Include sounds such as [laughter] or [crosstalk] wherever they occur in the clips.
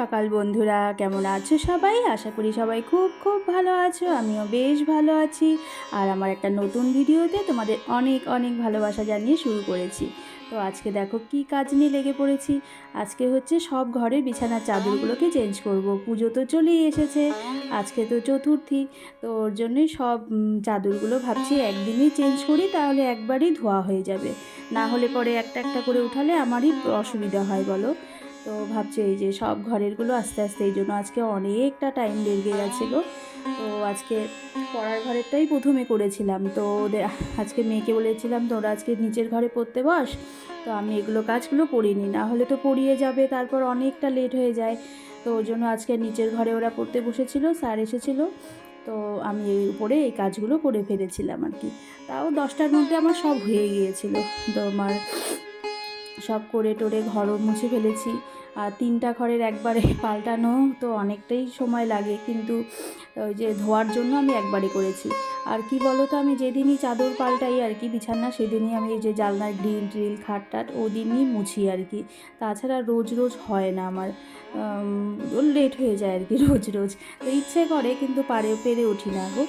সকাল বন্ধুরা, কেমন আছো সবাই? আশা করি সবাই খুব খুব ভালো আছো, আমিও বেশ ভালো আছি। আর আমার একটা নতুন ভিডিওতে তোমাদের অনেক অনেক ভালোবাসা জানিয়ে শুরু করেছি। তো আজকে দেখো কি কাজ নিয়ে লেগে পড়েছি। আজকে হচ্ছে সব ঘরের বিছানার চাদরগুলোকে চেঞ্জ করব। পুজো তো চলেই এসেছে, আজকে তো চতুর্থী। তো ওর জন্যই সব চাদরগুলো ভাবছি একদিনই চেঞ্জ করি, তাহলে একবারই ধোয়া হয়ে যাবে। না হলে পরে একটা একটা করে উঠালে আমারই অসুবিধা হয়, বলো। তো ভাবছি এই যে সব ঘরেরগুলো আস্তে আস্তে এই জন্য আজকে অনেকটা টাইম লেগে গেছে গো। তো আজকে পড়ার ঘরেরটাই প্রথমে করেছিলাম। তো ওদের আজকে মেয়েকে বলেছিলাম, তোরা আজকে নিচের ঘরে পড়তে বস। তো আমি এগুলো কাজগুলো করিনি। না হলে তো পড়িয়ে যাবে, তারপর অনেকটা লেট হয়ে যায়। তো ওর জন্য আজকে নিচের ঘরে ওরা পড়তে বসেছিল, স্যার এসেছিল। তো আমি এই উপরে এই কাজগুলো করে ফেলেছিলাম আর কি। তাও দশটার মধ্যে আমার সব হয়ে গিয়েছিল। তো আমার সব করে টোরে ঘরও মুছে ফেলেছি। আর তিনটা ঘরের একবারে [laughs] পাল্টানো তো অনেকটাই সময় লাগে, কিন্তু ওই যে ধোয়ার জন্য আমি একবারে করেছি। আর কি বলো তো আমি যেদিনই চাদর পাল্টাই আর কি বিছানা, সেদিনই আমি এই যে জালনার গ্রিল ট্রিল খাট টাট ওদিনই মুছি আর কি। তাছাড়া রোজ রোজ হয় না আমার। লেট হয়ে যায় আর কি [laughs] রোজ রোজ। তো ইচ্ছে করে, কিন্তু পারে, পেরে উঠি না গো।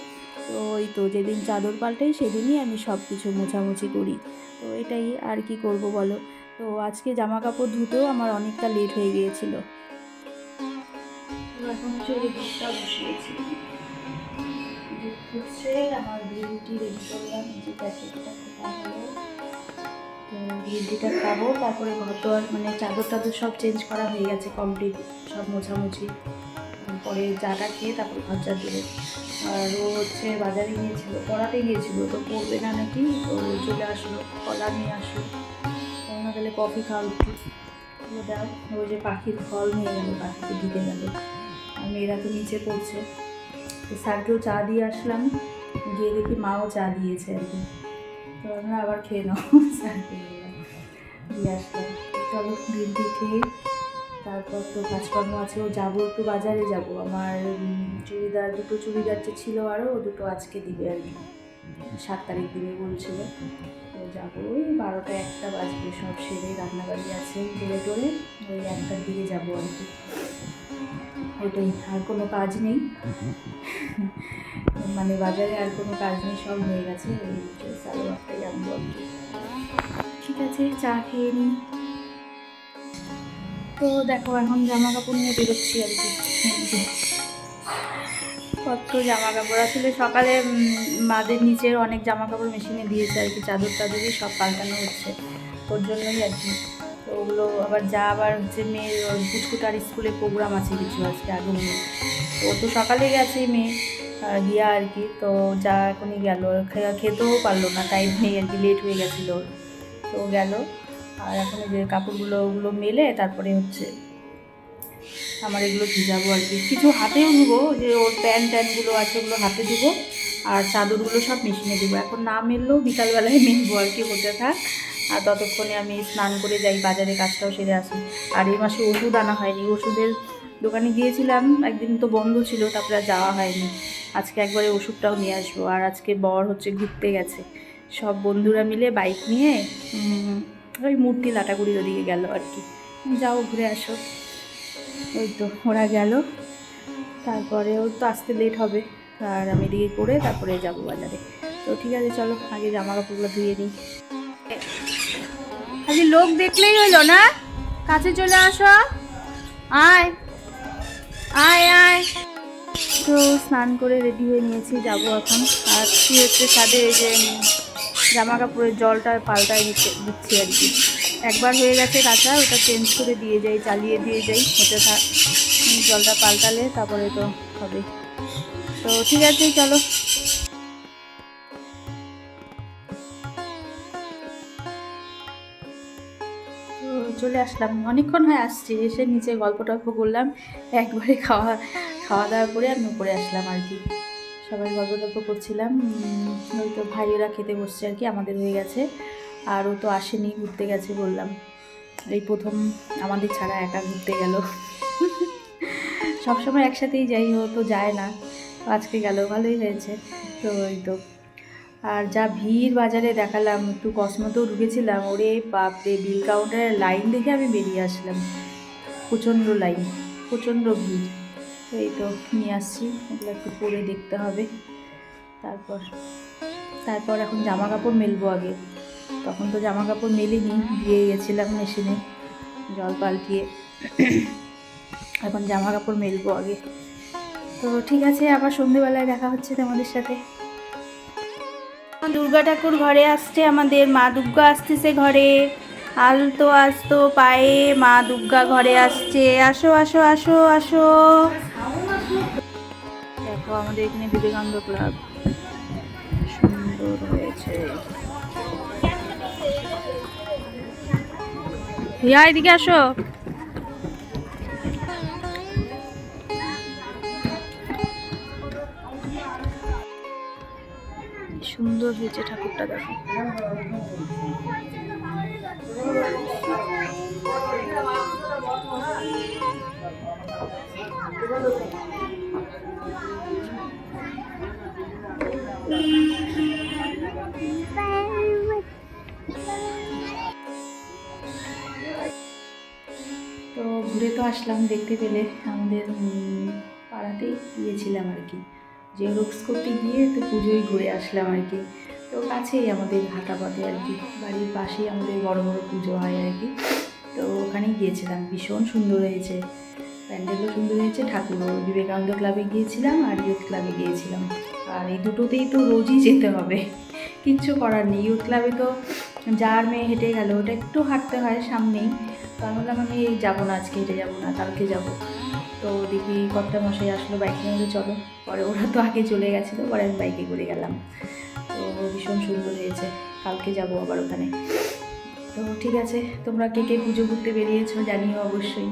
তো ওই তো যেদিন চাদর পাল্টাই, সেদিনই আমি সব কিছু মোছামুছি করি। তো এটাই আর কি করব বলো? তো আজকে জামা কাপড় ধুতেও আমার অনেকটা লেট হয়ে গিয়েছিল। এখন যে প্যাকেটটা হলো তো টিটা খাব, তারপরে ঘর মানে চাদর টাদর সব চেঞ্জ করা হয়ে গেছে কমপ্লিট সব মোছামুছি। পরে চাটা খেয়ে তারপর ঘর চা দেবে। আর ও হচ্ছে বাজারে গিয়েছিল, পড়াতে গিয়েছিল, তো পড়বে না নাকি? তো চলে আসলো, কলা নিয়ে আসলো। কফি একটু দাও ওই যে পাখির ফল নিয়ে গেলো পাখিকে দিতে গেলো আর মেয়েরা তো নিচে পড়ছে। তো স্যারকেও চা দিয়ে আসলাম। গিয়ে দেখি মাও চা দিয়েছে আর কি। তো আমরা আবার খেয়ে নাও স্যারকে দিয়ে আসলাম। চলো গ্রিন খেয়ে তারপর তো কাজকর্ম আছে। ও যাব একটু বাজারে যাব। আমার চুড়িদার, দুটো চুড়িদার যে ছিল আরও ও দুটো আজকে দিবে আর কি। সাত তারিখ দিবে বলছিল। যাব। ওই বারোটা একটা বাজবে সব সেরে রান্নাবাড়ি আছে করে টোরে ওই একটার দিকে যাব আর কি। ওইটাই আর কোনো কাজ নেই। [laughs] মানে বাজারে আর কোনো কাজ নেই সব হয়ে গেছে ওই সাড়ে আটটায় যাব আর কি। ঠিক আছে চা খেয়ে নিই তো দেখো এখন জামা কাপড় নিয়ে বেরোচ্ছি আর কি। কত জামা কাপড় আসলে সকালে মাদের নিচের অনেক জামা কাপড় মেশিনে দিয়েছে আর কি, চাদর টাদরই সব পাল্টানো হচ্ছে ওর জন্যই আর কি। তো ওগুলো আবার যা আবার হচ্ছে মেয়ের, ওর পুচকুটার স্কুলে প্রোগ্রাম আছে কিছু আজকে আগমনে তো ও তো সকালে গেছে মেয়ে গিয়া আর কি। তো যা এখনই গেল খেতেও পারল না টাইম নেই আর কি লেট হয়ে গেছিল তো গেল, আর এখন যে কাপড়গুলো, ওগুলো মেলে তারপরে হচ্ছে আমার এগুলো ভিজাবো আর কি। কিছু হাতেও ধুবো যে ওর প্যান্ট ট্যান্টগুলো আছে ওগুলো হাতে ধুবো আর চাদরগুলো সব মেশিনে দেবো। এখন না মেললেও বিকালবেলায় [laughs] মেলবো আর কি হতে থাক আর ততক্ষণে আমি স্নান করে যাই, বাজারে কাজটাও সেরে আসি। আর এই মাসে ওষুধ আনা হয়নি, ওষুধের দোকানে গিয়েছিলাম, একদিন তো বন্ধ ছিল, তারপরে যাওয়া হয়নি। আজকে একবারে ওষুধটাও নিয়ে আসব। আর আজকে বর হচ্ছে ঘুরতে গেছে। সব বন্ধুরা মিলে বাইক নিয়ে ওই মূর্তি লাটাগুড়ির ওদিকে গেল আর কি। যাও, ঘুরে আসো। ওই তো, ওরা গেল। তারপরে ওর তো আসতে লেট হবে। আর আমি এদিকে করে তারপরে যাব বাজারে। তো ঠিক আছে, চলো, আগে জামা কাপড়গুলো ধুয়ে নিই। খালি লোক দেখলেই হলো না? কাছে চলে আসো। আয়। আয় আয়। তো স্নান করে রেডি হয়ে নিয়েছি, যাব এখন। আর কি হচ্ছে ছাদে, এই যে জামা কাপড়ের জলটা পাল্টায় দিচ্ছে, দিচ্ছি আর কি। একবার হয়ে গেছে কাঁচা ওটা চেঞ্জ করে দিয়ে যাই চালিয়ে দিয়ে যাই হতে থাক জলটা পাল্টালে তারপরে তো হবে। তো ঠিক আছে চলো। চলে আসলাম। অনেকক্ষণ হয়ে আসছি এসে নিচে গল্প টল্প করলাম একবারে খাওয়া খাওয়া দাওয়া করে আমি উপরে আসলাম আর কি। সবাই গল্প টল্প করছিলাম উম, ওই তো ভাইয়েরা খেতে বসছে আর কি আমাদের হয়ে গেছে। আর ও তো আসেনি, ঘুরতে গেছে বললাম। এই প্রথম আমাদের ছাড়া একা ঘুরতে গেল। সবসময় একসাথেই যাই, ও তো যায় না। আজকে গেল, ভালোই হয়েছে। তো ওই তো। আর যা ভিড় বাজারে দেখালাম, একটু কসমতেও ঢুকেছিলাম। ওরে বাপরে, বিল কাউন্টারের লাইন দেখে আমি বেরিয়ে আসলাম। প্রচণ্ড লাইন, প্রচণ্ড ভিড়। এই তো, নিয়ে আসছি। এগুলো একটু পরে দেখতে হবে। তারপর তারপর এখন জামা কাপড় মেলবো আগে। তখন তো জামা কাপড় মেলিনি, দিয়ে গেছিলাম মেশিনে, জল পাল্টিয়ে। এখন জামা কাপড় মেলবো আগে। তো ঠিক আছে, আবার সন্ধেবেলায় দেখা হচ্ছে তোমাদের সাথে। দুর্গা ঠাকুর ঘরে আসছে আমাদের, মা দুর্গা আসতেছে ঘরে। আলতো আসতো পায়ে মা দুর্গা ঘরে আসছে। আসো আসো আসো আসো। দেখো আমাদের এখানে বিবেকানন্দ ক্লাব। সুন্দর হয়েছে। রিয়া এদিকে আসো। সুন্দর হয়েছে ঠাকুরটা দেখো। তো তো আসলাম দেখতে পেলে আমাদের পাড়াতেই গিয়েছিলাম আর কি। যে জেরক্স করতে গিয়ে তো পুজোয় ঘুরে আসলাম আর কি। তো কাছেই আমাদের ঘাটাপাতে আর কি, বাড়ির পাশেই আমাদের বড় বড় পুজো হয় আর কি। তো ওখানেই গিয়েছিলাম, ভীষণ সুন্দর হয়েছে। প্যান্ডেলও সুন্দর হয়েছে, ঠাকুরও। বিবেকানন্দ ক্লাবে গিয়েছিলাম আর ইউথ ক্লাবে গিয়েছিলাম। আর এই দুটোতেই তো রোজই যেতে হবে। কিচ্ছু করার নেই। ইউথ ক্লাবে তো যার মেয়ে হেঁটে গেল, ওটা একটু হাঁটতে হয় সামনেই। তো আমি বললাম, আমি যাব না আজকে হেঁটে যাব না, কালকে যাব। তো দেখি কর্তা মশাই আসলো বাইকে নিয়ে চলো। পরে ওরা তো আগে চলে গেছিল, পরে আমি বাইকে করে গেলাম। তো ভীষণ সুন্দর হয়েছে, কালকে যাব আবার ওখানে। তো ঠিক আছে, তোমরা কে কে পুজো ঘুরতে বেরিয়েছো জানিও অবশ্যই।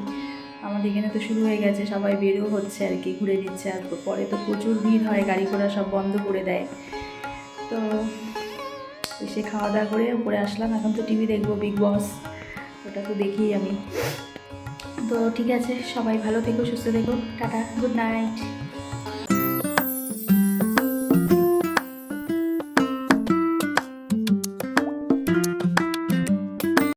আমাদের এখানে তো শুরু হয়ে গেছে, সবাই বেরও হচ্ছে আর কি, ঘুরে দিচ্ছে আর পরে তো প্রচুর ভিড় হয়, গাড়ি ঘোড়া সব বন্ধ করে দেয়। তো এসে খাওয়া দাওয়া করে উপরে আসলাম, এখন তো টিভি দেখব বিগ বস ওটা তো দেখি আমি। তো ঠিক আছে, সবাই ভালো থেকো, সুস্থ থেকো, টাটা গুড নাইট